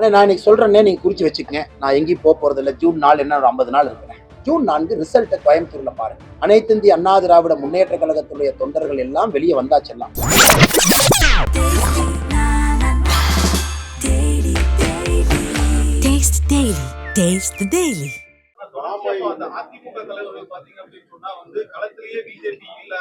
ஆனால் நான் இன்னைக்கு சொல்கிறேன்னே நீங்க குறிச்சு வச்சுக்கங்க. நான் எங்கேயும் போக போறது இல்லை ஜூன் நாலு என்ன ஒரு ஐம்பது நாள் இருக்கிறேன் ஜூன் நான்கு ரிசல்ட்டை கோயம்புத்தூர்ல பாருங்க. அனைத்து இந்திய அண்ணா திராவிட முன்னேற்ற கழகத்துடைய தொண்டர்கள் எல்லாம் வெளியே வந்தாச்செல்லாம் Taste the Daily. அதிமுக தலைவர்கள் பாத்தீங்க அப்படின்னு சொன்னா வந்து களத்திலேயே பிஜேபி இல்ல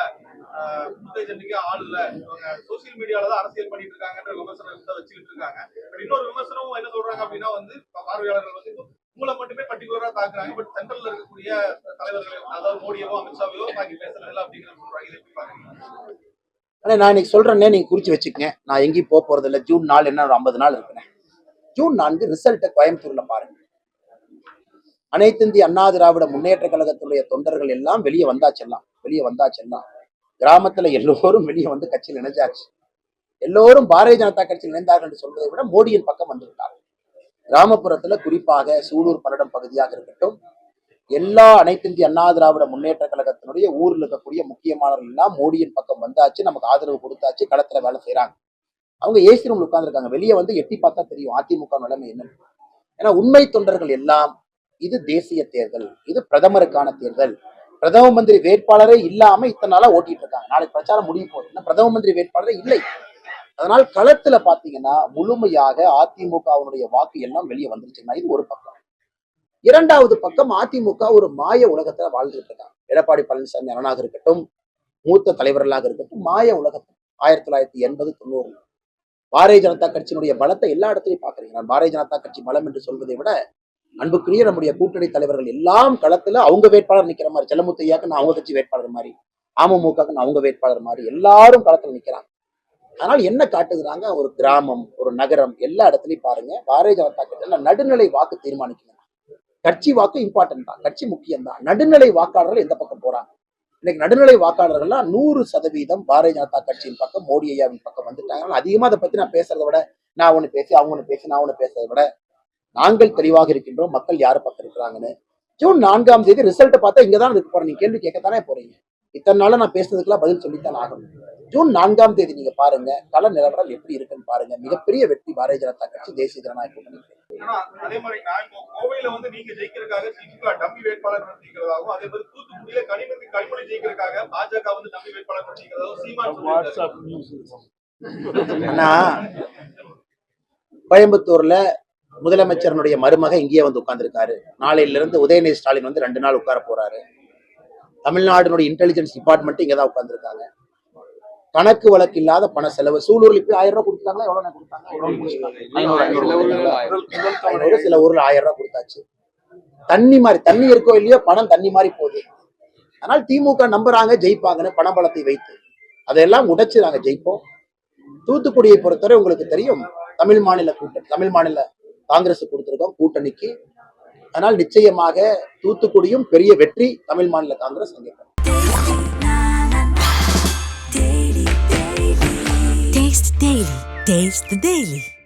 ஆஹ் கூட்டணி ஆள் இல்ல. இவங்க சோசியல் மீடியால தான் அரசியல் பண்ணிட்டு இருக்காங்கன்ற விமர்சனம் தான் வச்சுக்கிட்டு இருக்காங்க. இன்னொரு விமர்சனமும் என்ன சொல்றாங்க அப்படின்னா வந்து பார்வையாளர்கள் வந்து உங்களை மட்டுமே பர்டிகுலரா தாக்குறாங்க பட் சென்ட்ரல்ல இருக்கக்கூடிய தலைவர்கள் அதாவது மோடியவோ அமித்ஷாவையோ தாக்கி பேசுறது இல்லை அப்படிங்கிற சொல்றாங்க. இதை எப்படி பாக்குறீங்க? ஆனால் நான் இன்னைக்கு சொல்றேன்னே நீங்க குறிச்சு வச்சுக்கங்க. நான் எங்கேயும் போக போறது இல்லை ஜூன் நாலு என்ன ஒரு ஐம்பது நாள் இருக்கிறேன் ஜூன் நான்கு ரிசல்ட்டை கோயம்புத்தூர்ல பாருங்க. அனைத்து இந்திய அண்ணா திராவிட முன்னேற்ற கழகத்துடைய தொண்டர்கள் எல்லாம் வெளியே வந்தாச்செல்லாம் வெளியே வந்தாச்செல்லாம் கிராமத்துல எல்லோரும் வெளியே வந்து கட்சியில் இணைஞ்சாச்சு. எல்லோரும் பாரதிய ஜனதா கட்சியில் இணைந்தார்கள் என்று சொல்வதை விட மோடியின் பக்கம் வந்திருக்காங்க கிராமப்புறத்துல குறிப்பாக சூலூர் பல்லடம் பகுதியாக இருக்கட்டும் எல்லா அனைத்து இந்திய அண்ணா திராவிட முன்னேற்ற கழகத்தினுடைய ஊர்ல இருக்கக்கூடிய முக்கியமானவர்கள் எல்லாம் மோடியின் பக்கம் வந்தாச்சு நமக்கு ஆதரவு கொடுத்தாச்சு களத்துல வேலை செய்யறாங்க அவங்க ஏசி ரூம்ல உட்கார்ந்துருக்காங்க. வெளியே வந்து எட்டி பார்த்தா தெரியும். அதிமுக நிலைமை என்ன ஏன்னா உண்மை தொண்டர்கள் எல்லாம் இது தேசிய தேர்தல் இது பிரதமருக்கான தேர்தல். பிரதம மந்திரி வேட்பாளரே இல்லாம இத்தனை நாளா ஓட்டிட்டு இருக்காங்க. நாளைக்கு பிரச்சாரம் முடிய போகுது. பிரதம மந்திரி வேட்பாளரே இல்லை. அதனால் களத்துல பாத்தீங்கன்னா முழுமையாக அதிமுகவினுடைய வாக்கு எல்லாம் வெளியே வந்துருச்சுன்னா இது ஒரு பக்கம். இரண்டாவது பக்கம் அதிமுக ஒரு மாய உலகத்துல வாழ்ந்துட்டு இருக்காங்க. எடப்பாடி பழனிசாமி அரணாக இருக்கட்டும் மூத்த தலைவர்களாக இருக்கட்டும் மாய உலகத்தில். ஆயிரத்தி தொள்ளாயிரத்தி எண்பது தொண்ணூறு. பாரதிய ஜனதா கட்சியினுடைய பலத்தை எல்லா இடத்துலையும் பாக்குறீங்க. நான் பாரதிய ஜனதா கட்சி பலம் என்று சொல்வதை விட அன்புக்குரிய நம்முடைய கூட்டணி தலைவர்கள் எல்லாம் களத்துல அவங்க வேட்பாளர் நிக்கிற மாதிரி செல்லமுத்தையாக்கு நான் அவங்க கட்சி வேட்பாளர் மாதிரி அமமுகக்கு நான் அவங்க வேட்பாளர் மாதிரி எல்லாரும் களத்துல நிக்கிறாங்க. அதனால் என்ன காட்டுகிறாங்க? ஒரு கிராமம் ஒரு நகரம் எல்லா இடத்துலயும் பாருங்க பாரதிய ஜனதா கட்சியில நடுநிலை வாக்கு தீர்மானிக்கணும் கட்சி வாக்கு இம்பார்ட்டன்ட் தான் கட்சி முக்கியம் தான். நடுநிலை வாக்காளர்கள் எந்த பக்கம் போறாங்க? இன்னைக்கு நடுநிலை வாக்காளர்கள்லாம் நூறு சதவீதம் பாரதிய ஜனதா கட்சியின் பக்கம் மோடி ஐயாவின் பக்கம் வந்துட்டாங்க. அதிகமா அதை பத்தி நான் பேசுறதை விட நான் ஒண்ணு பேசி அவங்க ஒண்ணு பேசி நான் ஒண்ணு பேசுறதை விட நாங்கள் தெளிவாக இருக்கின்றோம் மக்கள் யார் பக்கம் இருக்கிறாங்கன்னு ஜூன் நான்காம் தேதி ரிசல்ட்டை பார்த்தா இங்க தான் இருக்க போறேன். நீங்க கேள்வி கேட்கத்தானே போறீங்க. இத்தனை நாளா நான் பேசுனதுக்கெல்லாம் பதில் சொல்லித்தான் ஆகணும். ஜூன் நான்காம் தேதி நீங்க பாருங்க கள நிலவரம் எப்படி இருக்குன்னு பாருங்க. மிகப்பெரிய வெற்றி பாரதிய ஜனதா கட்சி தேசிய ஜனநாயக கூட்டணி. அதே மாதிரி நான் இப்போ கோவையில வந்து நீங்க ஜெயிக்கிறதுக்காக திமுக டம்மி வேட்பாளர் நிறுத்திக்கிறதாகவும் அதே மாதிரி தூத்துக்குடியில கனிமொழி கனிமொழி ஜெயிக்கிறதுக்காக பாஜக வந்து டம்மி வேட்பாளர் நிறுத்திக்கிறதாகவும் சீமான் சொல்லியிருக்காரு. ஆனா கோயம்புத்தூர்ல முதலமைச்சரனுடைய மருமக இங்கேயே வந்து உட்கார்ந்துருக்காரு. நாளையில இருந்து உதயநிதி ஸ்டாலின் வந்து ரெண்டு நாள் உட்கார போறாரு. தமிழ்நாடுனுடைய இன்டெலிஜென்ஸ் டிபார்ட்மெண்ட் இங்கே தான் உட்காந்துருக்காங்க கணக்கு வழக்கு இல்லாத பண செலவு. சூலூரில் போய் ஆயிரம் ரூபாய் கொடுத்தாங்களா கொடுத்தாங்க? சில ஊர்ல ஆயிரம் ரூபாய் கொடுத்தாச்சு. தண்ணி மாதிரி தண்ணி இருக்கோ இல்லையோ பணம் தண்ணி மாதிரி போகுது. அதனால் திமுக நம்புறாங்க ஜெயிப்பாங்கன்னு பணபலத்தை வைத்து. அதையெல்லாம் உடைச்சு நாங்கள் ஜெயிப்போம். தூத்துக்குடியை பொறுத்தவரை உங்களுக்கு தெரியும் தமிழ் மாநில கூட்டணி தமிழ் மாநில காங்கிரஸ் கொடுத்திருக்கோம் கூட்டணிக்கு அதனால் நிச்சயமாக தூத்துக்குடியும் பெரிய வெற்றி தமிழ் மாநில காங்கிரஸ் அங்கே Taste the Daily.